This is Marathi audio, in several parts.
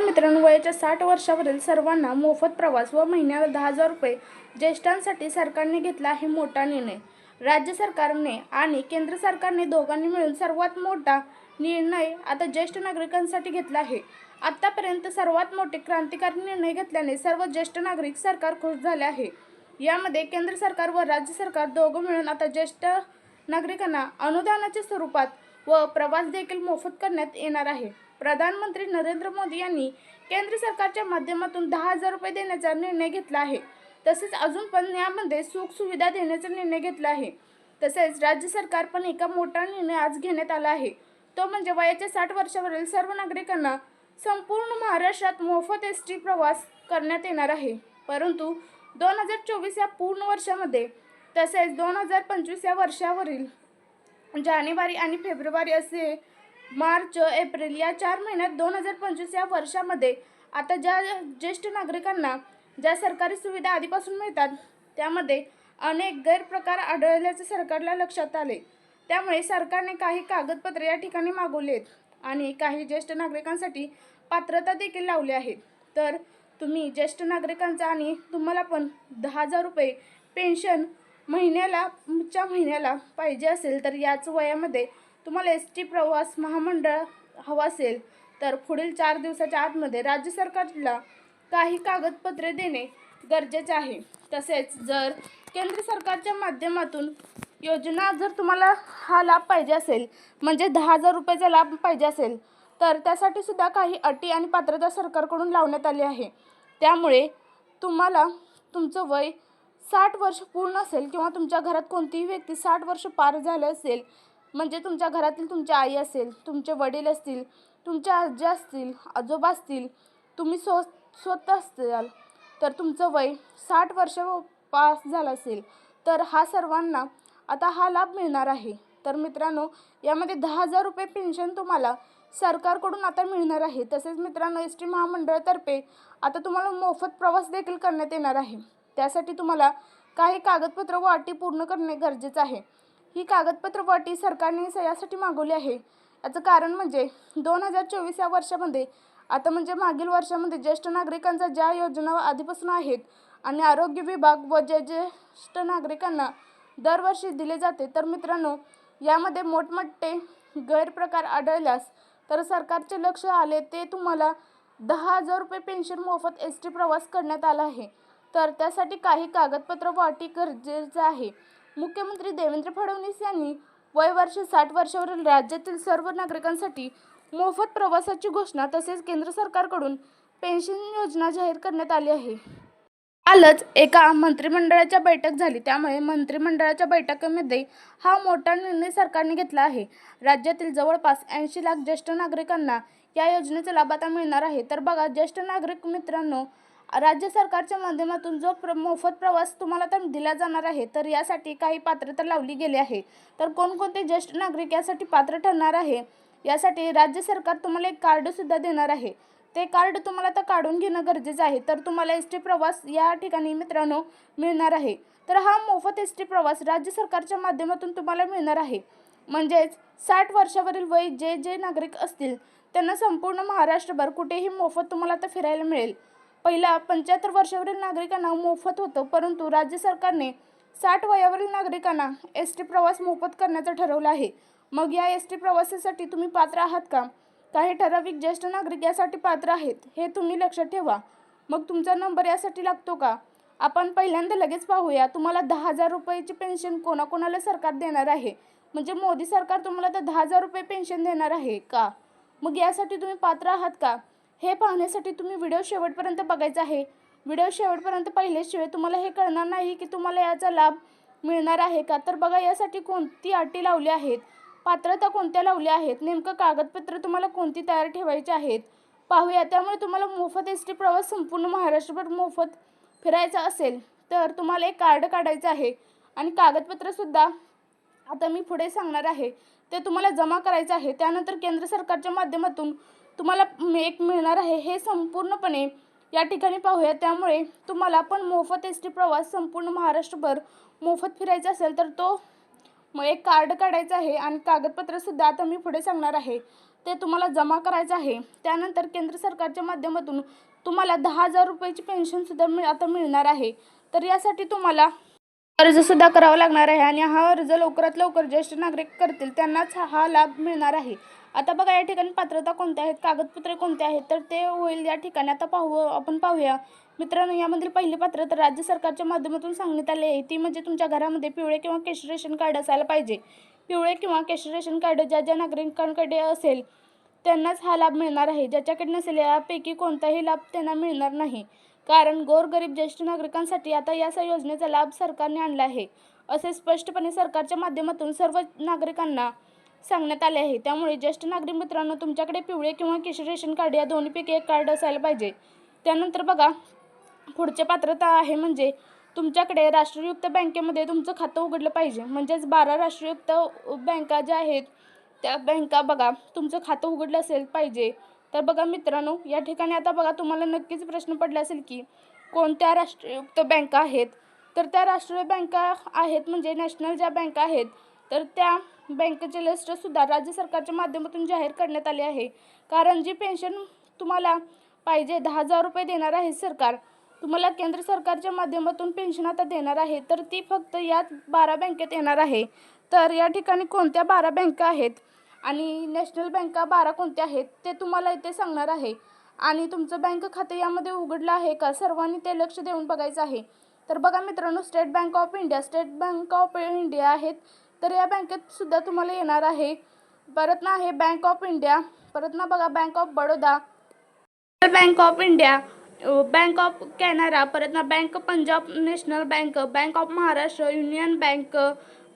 नमस्कार मित्रांनो वयाच्या साठ वर्षावरील सर्वांना मोफत प्रवास व महिन्याला दहा हजार रुपये ज्येष्ठांसाठी सरकारने घेतला आहे मोठा निर्णय. राज्य सरकारने आणि केंद्र सरकारने दोघांनी मिळून सर्वात मोठा निर्णय आता ज्येष्ठ नागरिकांसाठी घेतला आहे. आत्तापर्यंत सर्वात मोठे क्रांतिकारी निर्णय घेतल्याने सर्व ज्येष्ठ नागरिक सरकार खुश झाले आहे. यामध्ये केंद्र सरकार व राज्य सरकार दोघं मिळून आता ज्येष्ठ नागरिकांना अनुदानाच्या स्वरूपात व प्रवास देखील मोफत करण्यात येणार आहे. प्रधानमंत्री नरेंद्र मोदी यांनी केंद्र सरकारच्या माध्यमातून दहा हजार रुपये देण्याचा निर्णय घेतला आहे. तसेच अजून पण यामध्ये सुख सुविधा देण्याचा निर्णय घेतला आहे. तसेच राज्य सरकार पण एका मोठा निर्णय आज घेण्यात आला आहे. तो म्हणजे वयाच्या साठ वर्षावरील सर्व नागरिकांना संपूर्ण महाराष्ट्रात मोफत एस टी प्रवास करण्यात येणार आहे. परंतु दोन हजार चोवीस या पूर्ण वर्षामध्ये तसेच दोन हजार पंचवीस या वर्षावरील जानेवारी आणि फेब्रुवारी असे मार्च एप्रिल या चार महिन्यात दोन हजार पंचवीस या वर्षामध्ये आता ज्या ज्येष्ठ नागरिकांना ज्या सरकारी सुविधा आधीपासून मिळतात त्यामध्ये अनेक गैरप्रकार आढळल्याचे सरकारला लक्षात आले. त्यामुळे सरकारने काही कागदपत्रे या ठिकाणी मागवलेत आणि काही ज्येष्ठ नागरिकांसाठी पात्रता देखील लावली आहे. तर तुम्ही ज्येष्ठ नागरिकांचा आणि तुम्हाला पण दहा हजार रुपये पेन्शन महिन्याला च्या महिन्याला पाहिजे असेल तर याच वयामध्ये तुम्हाला एस टी प्रवास महामंडळ हवा असेल तर पुढील चार दिवसाच्या आतमध्ये राज्य सरकारला काही कागदपत्रे देणे गरजेचे आहे. तसेच जर केंद्र सरकारच्या माध्यमातून योजना जर तुम्हाला हा लाभ पाहिजे असेल म्हणजे दहा हजार रुपयाचा लाभ पाहिजे असेल तर त्यासाठी सुद्धा काही अटी आणि पात्रता सरकारकडून लावण्यात आली आहे. त्यामुळे तुम्हाला तुमचं वय साठ वर्ष पूर्ण असेल किंवा तुमच्या घरात कोणतीही व्यक्ती साठ वर्ष पार झाले असेल म्हणजे तुमच्या घरातील तुमची आई असेल तुमचे वडील असतील तुमच्या आजी असतील आजोबा असतील तुम्ही स्व स्वतः असाल तर तुमचं वय साठ वर्ष पास झालं असेल तर हा सर्वांना आता हा लाभ मिळणार आहे. तर मित्रांनो यामध्ये दहा हजार रुपये पेन्शन तुम्हाला सरकारकडून आता मिळणार आहे. तसेच मित्रांनो एस टी महामंडळातर्फे आता तुम्हाला मोफत प्रवास देखील करण्यात येणार आहे. त्यासाठी तुम्हाला काही कागदपत्र व अटी पूर्ण करणे गरजेचं आहे. ही कागदपत्र व सरकारने यासाठी मागवली आहे. याचं कारण म्हणजे दोन हजार चोवीस या वर्षामध्ये आता म्हणजे मागील वर्षामध्ये ज्येष्ठ नागरिकांचा ज्या योजना आधीपासून आहेत आणि आरोग्य विभाग व जे ज्येष्ठ नागरिकांना दरवर्षी दिले जाते तर मित्रांनो यामध्ये मोठमोठे गैरप्रकार आढळल्यास तर सरकारचे लक्ष आले ते तुम्हाला दहा हजार रुपये पेन्शन मोफत एस टी प्रवास करण्यात आला आहे. तर त्यासाठी काही कागदपत्र वाटी गरजेचं आहे. मुख्यमंत्री देवेंद्र फडणवीस यांनी वय वर्ष साठ वर्षावरील राज्यातील सर्व नागरिकांसाठी मोफत प्रवासाची घोषणा तसेच केंद्र सरकारकडून पेन्शन योजना जाहीर करण्यात आली आहे. कालच एका मंत्रिमंडळाच्या बैठक झाली. त्यामुळे मंत्रिमंडळाच्या बैठकीमध्ये हा मोठा निर्णय सरकारने घेतला आहे. राज्यातील जवळपास ऐंशी लाख ज्येष्ठ नागरिकांना या योजनेचा लाभ आता मिळणार आहे. तर बघा ज्येष्ठ नागरिक मित्रांनो राज्य सरकारच्या माध्यमातून जो प्र मोफत प्रवास तुम्हाला तर दिला जाणार आहे तर यासाठी काही पात्रता लावली गेली आहे. तर कोणकोणते ज्येष्ठ नागरिक यासाठी पात्र ठरणार आहे? यासाठी राज्य सरकार तुम्हाला एक कार्डसुद्धा देणार आहे. ते कार्ड तुम्हाला आता काढून घेणं गरजेचं आहे. तर तुम्हाला एस टी प्रवास या ठिकाणी मित्रांनो मिळणार आहे. तर हा मोफत एस टी प्रवास राज्य सरकारच्या माध्यमातून तुम्हाला मिळणार आहे. म्हणजेच साठ वर्षावरील वय जे जे नागरिक असतील त्यांना संपूर्ण महाराष्ट्रभर कुठेही मोफत तुम्हाला आता फिरायला मिळेल. पहिला पंच्याहत्तर वर्षावरील नागरिकांना मोफत होतं परंतु राज्य सरकारने साठ वयावरील नागरिकांना एस टी प्रवास मोफत करण्याचं ठरवलं आहे. मग या एस टी प्रवासासाठी तुम्ही पात्र आहात का? काही ठराविक ज्येष्ठ नागरिक यासाठी पात्र आहेत हे तुम्ही लक्षात ठेवा. मग तुमचा नंबर यासाठी लागतो का? आपण पहिल्यांदा लगेच पाहूया. तुम्हाला दहा हजार रुपयाची पेन्शन कोणाकोणाला सरकार देणार आहे? म्हणजे मोदी सरकार तुम्हाला तर दहा हजार रुपये पेन्शन देणार आहे का? मग यासाठी तुम्ही पात्र आहात का? हे पाहण्यासाठी तुम्ही व्हिडिओ शेवटपर्यंत बघायचा आहे. व्हिडिओ शेवटपर्यंत पाहिल्याशिवाय तुम्हाला हे कळणार नाही की तुम्हाला याचा लाभ मिळणार आहे का? तर बघा यासाठी कोणती अटी लावली आहेत? पात्रता कोणत्या लावल्या आहेत? नेमकं कागदपत्र तुम्हाला कोणती तयार ठेवायची आहेत? पाहूया. त्यामुळे तुम्हाला मोफत एस टी प्रवास संपूर्ण महाराष्ट्रभर मोफत फिरायचा असेल तर तुम्हाला एक कार्ड काढायचं आहे. आणि कागदपत्रसुद्धा आता मी पुढे सांगणार आहे. ते तुम्हाला जमा करायचं आहे. त्यानंतर केंद्र सरकारच्या माध्यमातून तुम्हाला एक मिळणार आहे. हे संपूर्णपणे या ठिकाणी पाहूया. त्यामुळे तुम्हाला पण मोफत एस टी प्रवास संपूर्ण महाराष्ट्रभर मोफत फिरायचा असेल तर तो मग एक कार्ड काढायचं आहे आणि कागदपत्रसुद्धा आता मी पुढे सांगणार आहे. ते तुम्हाला जमा करायचं आहे. त्यानंतर केंद्र सरकारच्या माध्यमातून तुम्हाला दहा हजार रुपयाची पेन्शनसुद्धा मिळ आता मिळणार आहे. तर यासाठी तुम्हाला अर्जसुद्धा करावा लागणार आहे आणि हा अर्ज लवकरात लवकर ज्येष्ठ नागरिक करतील त्यांनाच हा- हा लाभ मिळणार आहे. आता बघा या ठिकाणी पात्रता कोणत्या आहेत कागदपत्रे कोणते आहेत तर ते होईल या ठिकाणी. आता पाहू आपण पाहूया. मित्रांनो यामधील पहिली पात्रता राज्य सरकारच्या माध्यमातून सांगण्यात आली आहे. ती म्हणजे तुमच्या घरामध्ये पिवळे किंवा केशरी रेशन कार्ड असायला पाहिजे. पिवळे किंवा केशरी रेशन कार्ड ज्या ज्या नागरिकांकडे असेल त्यांनाच हा लाभ मिळणार आहे. ज्याच्याकडे नसेल यापैकी कोणताही लाभ त्यांना मिळणार नाही. कारण गोरगरीब ज्येष्ठ नागरिकांसाठी आता या योजनेचा लाभ सरकारने आणला आहे. असे स्पष्टपणे सरकारच्या माध्यमातून सर्व नागरिकांना सांगण्यात आले आहे. त्यामुळे ज्येष्ठ नागरिक मित्रांनो तुमच्याकडे पिवळे किंवा केशरी रेशन कार्ड या दोन्हीपैकी एक कार्ड असायला पाहिजे. त्यानंतर बघा पुढचे पात्रता आहे म्हणजे तुमच्याकडे राष्ट्रयुक्त बँकेमध्ये तुमचं खातं उघडलं पाहिजे. म्हणजेच बारा राष्ट्रयुक्त बँका ज्या आहेत त्या बँका बघा तुमचं खातं उघडलं असेल पाहिजे. तर बघा मित्रांनो या ठिकाणी आता बघा तुम्हाला नक्कीच प्रश्न पडला असेल की कोणत्या राष्ट्रयुक्त बँका आहेत? तर त्या राष्ट्रीय बँका आहेत म्हणजे नॅशनल ज्या बँका आहेत तर त्या बँकेचे लिस्टसुद्धा राज्य सरकारच्या माध्यमातून जाहीर करण्यात आले आहे. कारण जी पेन्शन तुम्हाला पाहिजे दहा हजार रुपये देणार आहे सरकार तुम्हाला केंद्र सरकारच्या माध्यमातून पेन्शन आता देणार आहे तर ती फक्त या बारा बँकेत येणार आहे. तर या ठिकाणी कोणत्या बारा बँका आहेत आणि नॅशनल बँका बारा कोणत्या आहेत ते तुम्हाला इथे सांगणार आहे. आणि तुमचं बँक खाते यामध्ये उघडलं आहे का सर्वांनी ते लक्ष देऊन बघायचं आहे. तर बघा मित्रांनो State Bank of India State Bank of India आहेत. तर या बँकेत सुद्धा तुम्हाला येणार आहे. परत ना आहे बँक ऑफ इंडिया परत ना बघा Bank of Baroda Bank of India Bank of Canara परत ना Bank Punjab National Bank Bank of Maharashtra Union Bank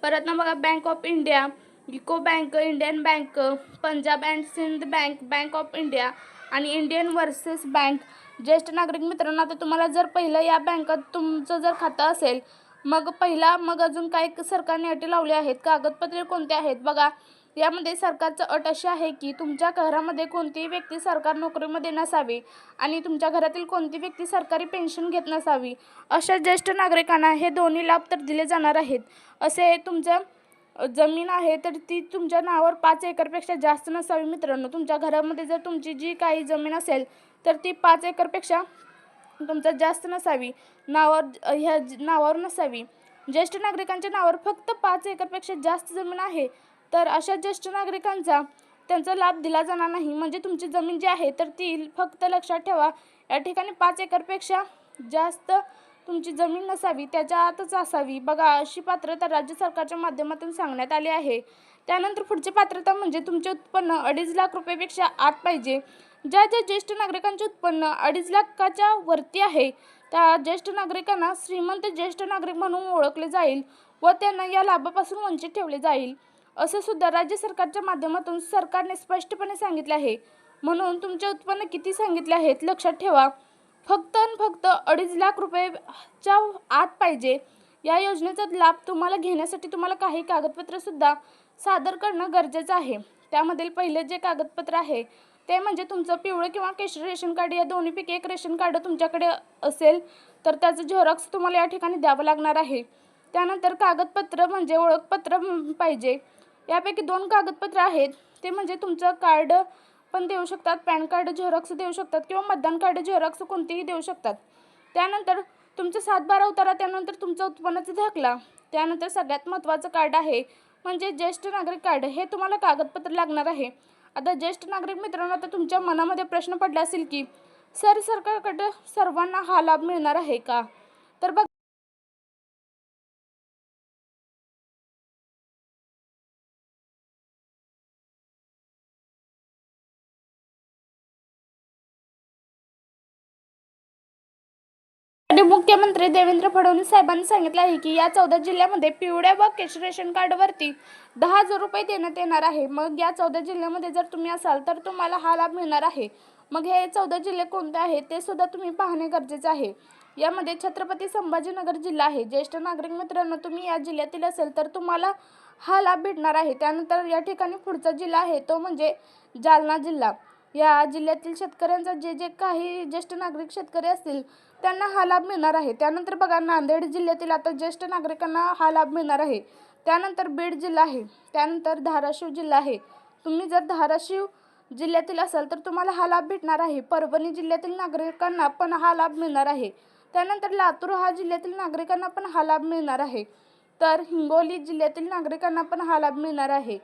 परत ना बघा Bank of India UCO Bank Indian Bank Punjab and Sind Bank Bank of India आणि इंडियन वर्सेस बँक ज्येष्ठ नागरिक मित्रांनो आता तुम्हाला जर पहिलं या बँकात तुमचं जर खातं असेल मग पहिला मग अजून काय सरकारने अटी लावली आहेत? कागदपत्रे कोणते आहेत? बघा यामध्ये सरकारचं अट अशी आहे की तुमच्या घरामध्ये कोणतीही व्यक्ती सरकार नोकरीमध्ये नसावी आणि तुमच्या घरातील कोणती व्यक्ती सरकारी पेन्शन घेत नसावी अशा ज्येष्ठ नागरिकांना हे दोन्ही लाभ तर दिले जाणार आहेत. असे तुमचं जमीन आहे तर ती तुमच्या नावावर पाच एकरपेक्षा जास्त नसावी मित्रांनो. तुमच्या घरामध्ये जर तुमची जी काही जमीन असेल तर ती पाच एकरपेक्षा तुमचा जास्त नसावी नावावर ह्या ज- नावावर नसावी. ज्येष्ठ नागरिकांच्या नावावर फक्त पाच एकरपेक्षा जास्त जमीन आहे तर अशा ज्येष्ठ नागरिकांचा त्यांचा लाभ दिला जाणार नाही. म्हणजे तुमची जमीन जी आहे तर ती फक्त लक्षात ठेवा. या ठिकाणी पाच एकरपेक्षा जास्त तुमची जमीन नसावी त्याच्या आतच असावी. बघा अशी पात्रता राज्य सरकारच्या माध्यमातून सांगण्यात आली आहे. त्यानंतर पुढची पात्रता म्हणजे तुमचे उत्पन्न अडीच लाख रुपयेपेक्षा आत पाहिजे. ज्या ज्या ज्येष्ठ नागरिकांचे उत्पन्न अडीच लाखाच्या वरती आहे त्या ज्येष्ठ नागरिकांना श्रीमंत ज्येष्ठ नागरिक म्हणून ओळखले जाईल व त्यांना या लाभापासून वंचित ठेवले जाईल. असे सुद्धा राज्य सरकारच्या माध्यमातून सरकारने स्पष्टपणे सांगितले आहे. म्हणून तुमचे उत्पन्न किती सांगितले आहेत लक्षात ठेवा. फक्त आणि फक्त अडीच लाख रुपयेच्या आत पाहिजे. या योजनेचा लाभ तुम्हाला घेण्यासाठी तुम्हाला काही कागदपत्रसुद्धा सादर करणं गरजेचं आहे. त्यामधील पहिले जे कागदपत्र आहे ते म्हणजे तुमचं पिवळं किंवा केशरी रेशन कार्ड या दोन्हीपैकी एक रेशन कार्ड तुमच्याकडे असेल तर त्याचं झेरॉक्स तुम्हाला या ठिकाणी द्यावं लागणार आहे. त्यानंतर कागदपत्र म्हणजे ओळखपत्र पाहिजे. यापैकी दोन कागदपत्र आहेत. ते म्हणजे तुमचं कार्ड पण देऊ शकतात पॅन कार्ड झेरॉक्स देऊ शकतात किंवा मतदान कार्ड झेरॉक्स कोणतेही देऊ शकतात. त्यानंतर तुमचं सात बारा उतारा त्यानंतर तुमचा उत्पन्नाचा दाखला. त्यानंतर सगळ्यात महत्त्वाचं कार्ड आहे म्हणजे ज्येष्ठ नागरिक कार्ड. हे तुम्हाला कागदपत्र लागणार आहे. आता ज्येष्ठ नागरिक मित्रांनो आता तुमच्या मनामध्ये प्रश्न पडला असेल की सर सरकारकडं सर्वांना हा लाभ मिळणार आहे का? मुख्यमंत्री देवेंद्र फडणवीस साहेबांनी सांगितलं आहे की या चौदा जिल्ह्यामध्ये पिवळ्या व केश रेशन कार्डवरती दहा हजार रुपये देण्यात येणार आहे. मग या चौदा जिल्ह्यामध्ये जर तुम्ही असाल तर तुम्हाला हा लाभ मिळणार आहे. मग हे चौदा जिल्हे कोणते आहेत ते सुद्धा तुम्ही पाहणे गरजेचे आहे. यामध्ये छत्रपती संभाजीनगर जिल्हा आहे. ज्येष्ठ नागरिक मित्रांनो तुम्ही या जिल्ह्यातील असेल तर तुम्हाला हा लाभ भेटणार आहे. त्यानंतर या ठिकाणी पुढचा जिल्हा आहे तो म्हणजे जालना जिल्हा. या जिल्ह्यातील शेतकऱ्यांचा जे जे काही ज्येष्ठ नागरिक शेतकरी असतील त्यांना हा लाभ मिळणार आहे. त्यानंतर बघा नांदेड जिल्ह्यातील आता ज्येष्ठ नागरिकांना हा लाभ मिळणार आहे. त्यानंतर बीड जिल्हा आहे. त्यानंतर धाराशिव जिल्हा आहे. तुम्ही जर धाराशिव जिल्ह्यातील असाल तर तुम्हाला हा लाभ भेटणार आहे. परभणी जिल्ह्यातील नागरिकांना पण हा लाभ मिळणार आहे. त्यानंतर लातूर हा जिल्ह्यातील नागरिकांना पण हा लाभ मिळणार आहे. तर हिंगोली जिल्ह्यातील नागरिकांना पण हा लाभ मिळणार आहे.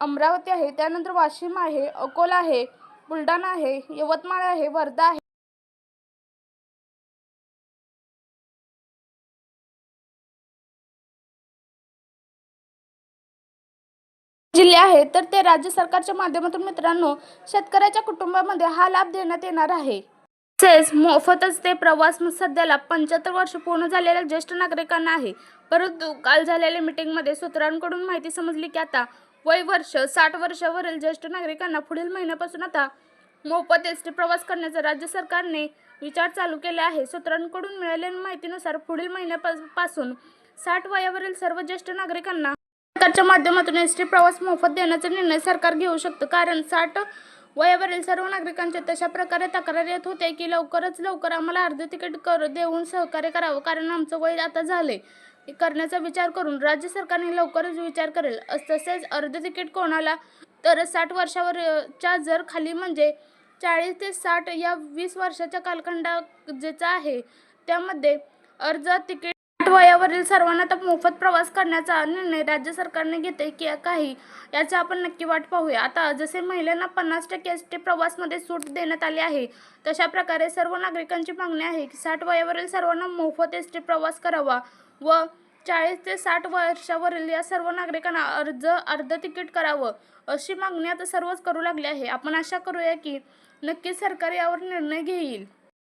अमरावती आहे. त्यानंतर वाशिम आहे. अकोला आहे. बुलढाणा आहे. यवतमाळ आहे. वर्धा आहे. जिल्हे आहेत तर ते राज्य सरकारच्या माध्यमातून मित्रांनो शेतकऱ्याच्या कुटुंबामध्ये हा लाभ देण्यात येणार आहे. तसेच मोफतच ते प्रवास सध्याला पंच्याहत्तर वर्ष पूर्ण झालेल्या ज्येष्ठ नागरिकांना आहे. परंतु काल झालेल्या मीटिंगमध्ये सूत्रांकडून माहिती समजली की आता वय वर्ष साठ वर्षावरील ज्येष्ठ नागरिकांना पुढील महिन्यापासून आता मोफत एस टी प्रवास करण्याचा राज्य सरकारने विचार चालू केले आहे. सूत्रांकडून मिळालेल्या माहितीनुसार पुढील महिन्यापासून साठ वयावरील सर्व ज्येष्ठ नागरिकांना सरकारच्या माध्यमातून एस टी प्रवास मोफत देण्याचा निर्णय सरकार घेऊ शकतं. कारण साठ वयावरील सर्व नागरिकांचे तशा प्रकारे तक्रार येत होते की लवकरच लवकर आम्हाला अर्ध तिकीट कर देऊन सहकार्य करावं. कारण आमचं वय आता झाले करण्याचा विचार करून राज्य सरकारने लवकरच विचार करेल. तसेच अर्ध तिकीट कोणाला तर साठ वर्षावरच्या जर खाली म्हणजे चाळीस ते साठ या वीस वर्षाच्या कालखंडाचा आहे त्यामध्ये अर्ज तिकीट वयावरील सर्वांना तर मोफत प्रवास करण्याचा निर्णय राज्य सरकारने घेते की काही याचा आपण नक्की वाट पाहूया. आता जसे महिलांना पन्नास टक्के एस टी प्रवासमध्ये सूट देण्यात आली आहे तशा प्रकारे सर्व नागरिकांची मागणी आहे की साठ वयावरील सर्वांना मोफत एस टी प्रवास करावा व चाळीस ते साठ वर्षावरील या सर्व नागरिकांना अर्ज अर्ध तिकीट करावं अशी मागणी आता सर्वच करू लागली आहे. आपण आशा करूया की नक्कीच सरकार यावर निर्णय घेईल.